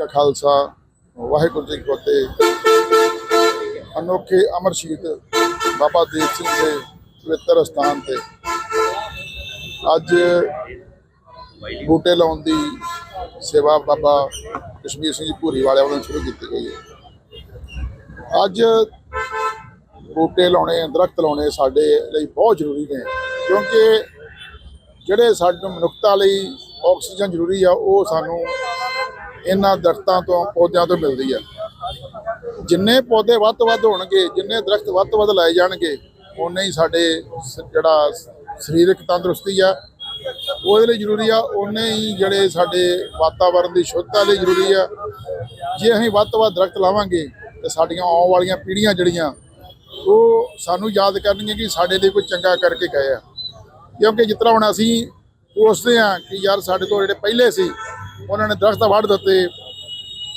ਕਾ ਖਾਲਸਾ, ਵਾਹਿਗੁਰੂ ਜੀ ਕੀ ਫਤਿਹ। ਅਨੋਖੇ ਅਮਰ ਸ਼ਹੀਦ ਬਾਬਾ ਦੀਪ ਸਿੰਘ ਦੇ ਪਵਿੱਤਰ ਸਥਾਨ ਤੇ ਅੱਜ ਬੂਟੇ ਲਾਉਣ ਦੀ ਸੇਵਾ ਬਾਬਾ ਕਸ਼ਮੀਰ ਸਿੰਘ ਜੀ ਭੂਰੀ ਵਾਲਿਆਂ ਵੱਲੋਂ ਸ਼ੁਰੂ ਕੀਤੀ ਗਈ ਹੈ। ਅੱਜ ਬੂਟੇ ਲਾਉਣੇ, ਦਰਖਤ ਲਾਉਣੇ ਸਾਡੇ ਲਈ ਬਹੁਤ ਜ਼ਰੂਰੀ ਨੇ, ਕਿਉਂਕਿ ਜਿਹੜੇ ਸਾਡੇ ਮਨੁੱਖਤਾ ਲਈ ਆਕਸੀਜਨ ਜ਼ਰੂਰੀ ਆ, ਉਹ ਸਾਨੂੰ ਇਹਨਾਂ ਦਰਖਤਾਂ ਤੋਂ, ਪੌਦਿਆਂ ਤੋਂ ਮਿਲਦੀ ਹੈ। ਜਿੰਨੇ ਪੌਦੇ ਵੱਧ ਤੋਂ ਵੱਧ ਹੋਣਗੇ, ਜਿੰਨੇ ਦਰਖਤ ਵੱਧ ਤੋਂ ਵੱਧ ਲਾਏ ਜਾਣਗੇ ਉਨੇ ਹੀ ਸਾਡੇ ਸ- ਜਿਹੜਾ ਸਰੀਰਕ ਤੰਦਰੁਸਤੀ ਆ। ਉਹਦੇ ਲਈ ਜ਼ਰੂਰੀ ਆ ਉਨੇ ਹੀ ਜਿਹੜੇ ਸਾਡੇ ਵਾਤਾਵਰਣ ਦੀ ਸ਼ੁੱਧਤਾ ਲਈ ਜ਼ਰੂਰੀ ਆ। ਜੇ ਅਸੀਂ ਵੱਧ ਤੋਂ ਵੱਧ ਦਰਖਤ ਲਾਵਾਂਗੇ, ਤੇ ਸਾਡੀਆਂ ਆਉਣ ਵਾਲੀਆਂ ਪੀੜ੍ਹੀਆਂ ਜਿਹੜੀਆਂ, ਉਹ ਸਾਨੂੰ ਯਾਦ ਕਰਨਗੀਆਂ ਕਿ ਸਾਡੇ ਲਈ ਕੋਈ ਚੰਗਾ ਕਰਕੇ ਗਏ ਆ। ਕਿਉਂਕਿ ਜਿਸ ਤਰ੍ਹਾਂ ਹੁਣ ਅਸੀਂ ਕੋਸਦੇ ਆ ਕਿ ਯਾਰ ਸਾਡੇ ਤੋਂ ਜਿਹੜੇ ਪਹਿਲੇ ਸੀ ਉਹਨਾਂ ਨੇ ਦਰਖਤ ਵੱਢ ਦਿੱਤੇ।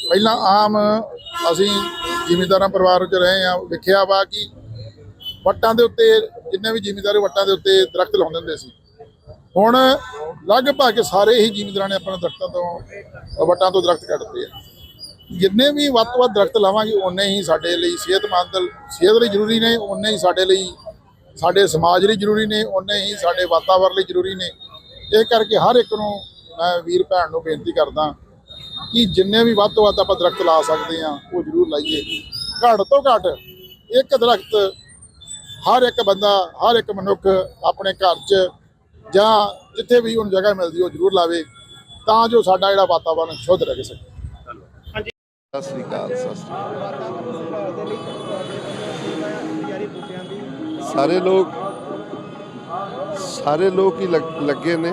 ਪਹਿਲਾਂ ਆਮ ਅਸੀਂ ਜ਼ਿਮੀਂਦਾਰਾਂ ਪਰਿਵਾਰ ਵਿੱਚ ਰਹੇ ਆ ਵੇਖਿਆ ਵਾ ਕਿ ਵੱਟਾਂ ਦੇ ਉੱਤੇ ਜਿੰਨੇ ਵੀ ਜ਼ਿਮੀਂਦਾਰ ਵੱਟਾਂ ਦੇ ਉੱਤੇ ਦਰਖਤ ਲਾਉਂਦੇ ਹੁੰਦੇ ਸੀ। ਹੁਣ ਲਗਭਗ ਸਾਰੇ ਹੀ ਜ਼ਿਮੀਂਦਾਰਾਂ ਨੇ ਆਪਣੇ ਦਰਖਤਾਂ ਤੋਂ, ਵੱਟਾਂ ਤੋਂ ਦਰਖਤ ਕੱਟਦੇ ਆ। ਜਿੰਨੇ ਵੀ ਵੱਧ ਤੋਂ ਵੱਧ ਦਰਖਤ ਲਾਵਾਂਗੇ ਉਨੇ ਹੀ ਸਾਡੇ ਲਈ ਸਿਹਤਮੰਦ, ਸਿਹਤ ਲਈ ਜ਼ਰੂਰੀ ਨੇ ਉਨੇ ਹੀ ਸਾਡੇ ਲਈ, ਸਾਡੇ ਸਮਾਜ ਲਈ ਜ਼ਰੂਰੀ ਨੇ ਉਨੇ ਹੀ ਸਾਡੇ ਵਾਤਾਵਰਣ ਲਈ ਜ਼ਰੂਰੀ ਨੇ। ਇਹ ਕਰਕੇ ਹਰ ਇੱਕ ਨੂੰ ਮੈਂ ਵੀਰ ਭੈਣ ਨੂੰ ਬੇਨਤੀ ਕਰਦਾ ਕਿ ਜਿੰਨੇ ਵੀ ਵੱਧ ਤੋਂ ਵੱਧ ਆਪਾਂ ਦਰਖਤ ਲਾ ਸਕਦੇ ਆ ਉਹ ਜ਼ਰੂਰ ਲਾਈਏ। ਘੱਟ ਤੋਂ ਘੱਟ ਇੱਕ ਦਰਖਤ ਹਰ ਇੱਕ ਬੰਦਾ, ਹਰ ਇੱਕ ਮਨੁੱਖ ਆਪਣੇ ਘਰ 'ਚ ਜਾਂ ਜਿੱਥੇ ਵੀ ਉਹਨੂੰ ਜਗ੍ਹਾ ਮਿਲਦੀ, ਉਹ ਜ਼ਰੂਰ ਲਾਵੇ ਤਾਂ ਜੋ ਸਾਡਾ ਜਿਹੜਾ ਵਾਤਾਵਰਣ ਸ਼ੁੱਧ ਰਹਿ ਸਕੇ। ਸਤਿ ਸ੍ਰੀ ਅਕਾਲ, ਸਤਿ ਸ੍ਰੀ ਅਕਾਲ। ਸਾਰੇ ਲੋਕ ਸਾਰੇ ਲੋਕ ਹੀ ਲੱਗ- ਲੱਗੇ ਨੇ।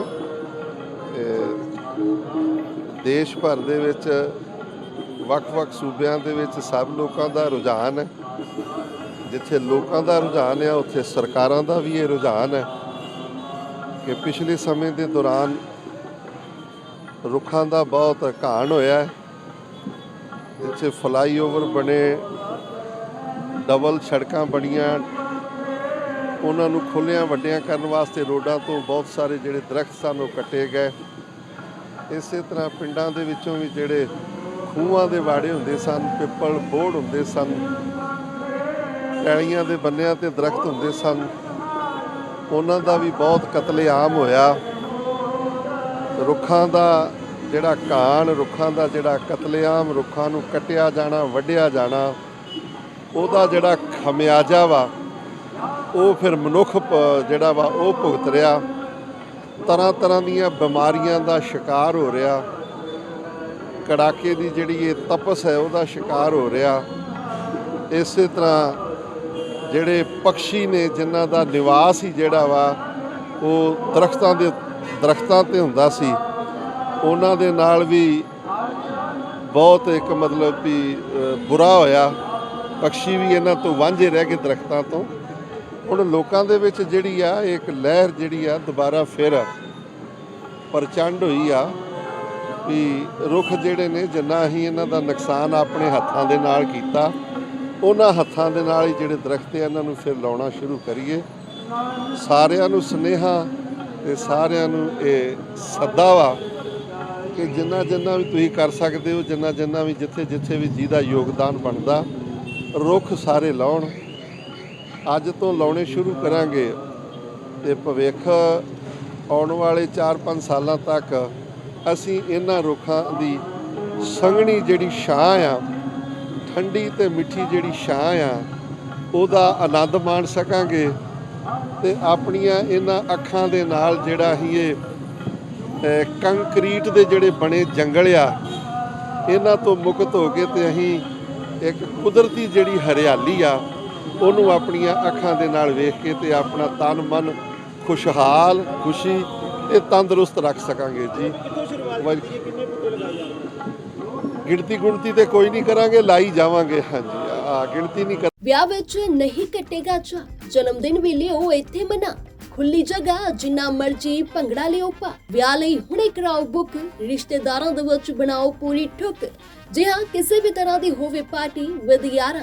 ਦੇਸ਼ ਭਰ ਦੇ ਵਿੱਚ ਵੱਖ-ਵੱਖ ਸੂਬਿਆਂ ਦੇ ਵਿੱਚ ਸਭ ਲੋਕਾਂ ਦਾ ਰੁਝਾਨ ਹੈ। ਜਿੱਥੇ ਲੋਕਾਂ ਦਾ ਰੁਝਾਨ ਹੈ ਉੱਥੇ ਸਰਕਾਰਾਂ ਦਾ ਵੀ ਇਹ ਰੁਝਾਨ ਹੈ ਕਿ ਪਿਛਲੇ ਸਮੇਂ ਦੇ ਦੌਰਾਨ ਰੁੱਖਾਂ ਦਾ ਬਹੁਤ ਘਾਣ ਹੋਇਆ ਜਿੱਥੇ ਫਲਾਈਓਵਰ ਬਣੇ, ਡਬਲ ਸੜਕਾਂ ਬਣੀਆਂ, ਉਹਨਾਂ ਨੂੰ ਖੁੱਲਿਆਂ ਵੱਡਿਆਂ ਕਰਨ ਵਾਸਤੇ ਰੋਡਾਂ ਤੋਂ ਬਹੁਤ ਸਾਰੇ ਜਿਹੜੇ ਦਰਖਤ ਸਨ, ਉਹ ਕੱਟੇ ਗਏ। ਇਸੇ ਤਰ੍ਹਾਂ ਪਿੰਡਾਂ ਦੇ ਵਿੱਚੋਂ ਵੀ ਜਿਹੜੇ ਖੂਹਾਂ ਦੇ ਵਾੜੇ ਹੁੰਦੇ ਸਨ, ਪਿੱਪਲ ਬੋੜ ਹੁੰਦੇ ਸਨ, ਪੈਲੀਆਂ ਦੇ ਬੰਨਿਆਂ ਤੇ ਦਰਖਤ ਹੁੰਦੇ ਸਨ, ਉਹਨਾਂ ਦਾ ਵੀ ਬਹੁਤ ਕਤਲੇਆਮ ਹੋਇਆ। ਰੁੱਖਾਂ ਦਾ ਜਿਹੜਾ ਕਾਣ ਰੁੱਖਾਂ ਦਾ ਜਿਹੜਾ ਕਤਲੇਆਮ, ਰੁੱਖਾਂ ਨੂੰ ਕੱਟਿਆ ਜਾਣਾ, ਵੱਢਿਆ ਜਾਣਾ, ਉਹਦਾ ਜਿਹੜਾ ਖਮਿਆਜਾ ਵਾ, ਉਹ ਫਿਰ ਮਨੁੱਖ ਜਿਹੜਾ ਵਾ, ਉਹ ਭੁਗਤ ਰਿਹਾ। ਤਰ੍ਹਾਂ ਤਰ੍ਹਾਂ ਦੀਆਂ ਬਿਮਾਰੀਆਂ ਦਾ ਸ਼ਿਕਾਰ ਹੋ ਰਿਹਾ। ਕੜਾਕੇ ਦੀ ਜਿਹੜੀ ਇਹ ਤਪਸ ਹੈ, ਉਹਦਾ ਸ਼ਿਕਾਰ ਹੋ ਰਿਹਾ। ਇਸੇ ਤਰ੍ਹਾਂ ਜਿਹੜੇ ਪੰਛੀ ਨੇ, ਜਿਨ੍ਹਾਂ ਦਾ ਨਿਵਾਸ ਹੀ ਜਿਹੜਾ ਵਾ, ਉਹ ਦਰਖਤਾਂ ਦੇ, ਦਰਖਤਾਂ ਤੇ ਹੁੰਦਾ ਸੀ। ਉਹਨਾਂ ਦੇ ਨਾਲ ਵੀ ਬਹੁਤ ਇੱਕ ਮਤਲਬ ਵੀ ਬੁਰਾ ਹੋਇਆ। ਪੰਛੀ ਵੀ ਇਹਨਾਂ ਤੋਂ ਵਾਂਝੇ ਰਹਿ ਗਏ ਦਰਖਤਾਂ ਤੋਂ। ਹੁਣ ਲੋਕਾਂ ਦੇ ਵਿੱਚ ਜਿਹੜੀ ਆ, ਇੱਕ ਲਹਿਰ ਜਿਹੜੀ ਆ ਦੁਬਾਰਾ ਫਿਰ ਪ੍ਰਚੰਡ ਹੋਈ ਆ ਵੀ ਰੁੱਖ ਜਿਹੜੇ ਨੇ ਜਿੰਨਾ ਹੀ ਇਹਨਾਂ ਦਾ ਨੁਕਸਾਨ ਆਪਣੇ ਹੱਥਾਂ ਦੇ ਨਾਲ ਕੀਤਾ, ਉਹਨਾਂ ਹੱਥਾਂ ਦੇ ਨਾਲ ਹੀ ਜਿਹੜੇ ਦਰਖਤ ਆ, ਇਹਨਾਂ ਨੂੰ ਫਿਰ ਲਾਉਣਾ ਸ਼ੁਰੂ ਕਰੀਏ। ਸਾਰਿਆਂ ਨੂੰ ਸੁਨੇਹਾ ਤੇ ਸਾਰਿਆਂ ਨੂੰ ਇਹ ਸੱਦਾ ਵਾ ਕਿ ਜਿੰਨਾ ਜਿੰਨਾ ਵੀ ਤੁਸੀਂ ਕਰ ਸਕਦੇ ਹੋ, ਜਿੰਨਾ ਜਿੰਨਾ ਵੀ ਜਿੱਥੇ ਜਿੱਥੇ ਵੀ ਜਿਹਦਾ ਯੋਗਦਾਨ ਬਣਦਾ, ਰੁੱਖ ਸਾਰੇ ਲਾਉਣ। ਅੱਜ ਤੋਂ ਲਾਉਣੇ ਸ਼ੁਰੂ ਕਰਾਂਗੇ ਤੇ ਭਵਿੱਖ ਆਉਣ ਵਾਲੇ 4-5 ਸਾਲਾਂ ਤੱਕ ਅਸੀਂ ਇਹਨਾਂ ਰੁੱਖਾਂ ਦੀ ਸੰਘਣੀ ਜਿਹੜੀ ਛਾਂ ਆ, ਠੰਡੀ ਤੇ ਮਿੱਠੀ ਜਿਹੜੀ ਛਾਂ ਆ, ਉਹਦਾ ਆਨੰਦ ਮਾਣ ਸਕਾਂਗੇ ਤੇ ਆਪਣੀਆਂ ਇਹਨਾਂ ਅੱਖਾਂ ਦੇ ਨਾਲ ਜਿਹੜਾ ਹੀ ਇਹ ਕੰਕਰੀਟ ਦੇ ਜਿਹੜੇ ਬਣੇ ਜੰਗਲ ਆ, ਇਹਨਾਂ ਤੋਂ ਮੁਕਤ ਹੋ ਕੇ ਤੇ ਅਸੀਂ ਇੱਕ ਕੁਦਰਤੀ ਜਿਹੜੀ ਹਰਿਆਲੀ ਆ ਉਹਨੂੰ ਆਪਣੀਆਂ ਅੱਖਾਂ ਦੇ ਨਾਲ ਵੇਖ ਕੇ ਤੇ ਆਪਣਾ ਤਨ ਮਨ ਖੁਸ਼ਹਾਲ, ਖੁਸ਼ੀ ਤੇ ਤੰਦਰੁਸਤ ਰੱਖ ਸਕਾਂਗੇ ਜੀ। ਗਿਣਤੀ ਗੁਣਤੀ ਤੇ ਕੋਈ ਨਹੀਂ ਕਰਾਂਗੇ, ਲਾਈ ਜਾਵਾਂਗੇ। ਹਾਂਜੀ, ਆ ਗਿਣਤੀ ਨਹੀਂ ਵਿਆਹ ਵਿੱਚ ਨਹੀਂ ਕੱਟੇਗਾ ਚਾ ਜਨਮ ਦਿਨ ਵੀ ਲਿਓ ਇੱਥੇ ਮਨਾ। ਖੁੱਲੀ ਜਗ੍ਹਾ, ਜਿੰਨਾ ਮਰਜ਼ੀ ਭੰਗੜਾ ਲਿਓ ਪਾ। ਵਿਆਹ ਲਈ ਹੁਣੇ ਕਰਾਓ ਬੁੱਕ, ਰਿਸ਼ਤੇਦਾਰਾਂ ਦੇ ਵਿੱਚ ਬਣਾਓ ਪੂਰੀ ਠੁੱਕ। ਜੇ ਹਾਂ, ਕਿਸੇ ਵੀ ਤਰ੍ਹਾਂ ਦੀ ਹੋਵੇ ਪਾਰਟੀ ਵਿਦ ਯਾਰਾਂ